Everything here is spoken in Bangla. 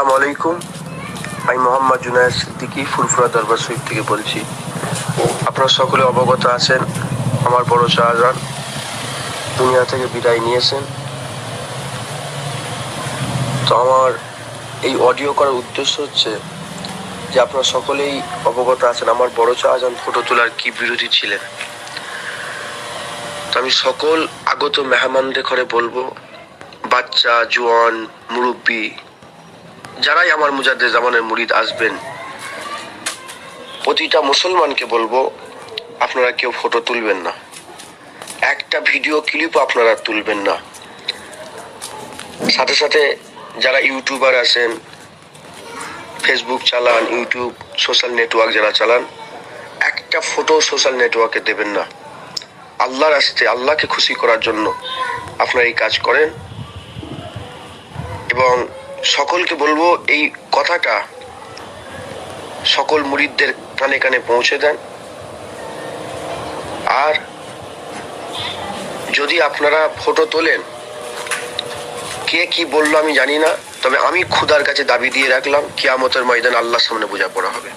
আসসালামু আলাইকুম। আমি মোহাম্মদ জুনায়দ সিদ্দিকী, ফুরফুরা দরবার শরীফ থেকে বলছি। আপনারা সকলে অবগত আছেন, আমার বড় শাহজাহান দুনিয়া থেকে বিদায় নিয়েছেন। তো আমার এই অডিও করার উদ্দেশ্য হচ্ছে যে আপনারা সকলেই অবগত আছেন, আমার বড় শাহজাহান ফটো তোলার কি বিরোধী ছিলেন। তো আমি সকল আগত মেহমানদের ঘরে বলব, বাচ্চা, জোয়ান, মুরব্বী যারাই আমার মুজাদ্দে জামানের মুরিদ আসবেন, প্রতিটা মুসলমানকে বলব, আপনারা কেউ ফটো তুলবেন না। একটা ভিডিও ক্লিপও আপনারা তুলবেন না। সাথে সাথে যারা ইউটিউবার আছেন ফেসবুক চালান, ইউটিউব সোশ্যাল নেটওয়ার্ক যারা চালান, একটা ফটো সোশ্যাল নেটওয়ার্কে দেবেন না। আল্লাহর আসতে, আল্লাহকে খুশি করার জন্য আপনারা এই কাজ করেন। এবং সকলকে বলব, এই কথাটা সকল মুরিদদের কানে কানে পৌঁছে দেন। আর যদি আপনারা ফটো তোলেন, কে কি বলল আমি জানি না, তবে আমি খুদার কাছে দাবি দিয়ে রাখলাম, কিয়ামতের ময়দান আল্লাহর সামনে বোঝা পড়া হবে।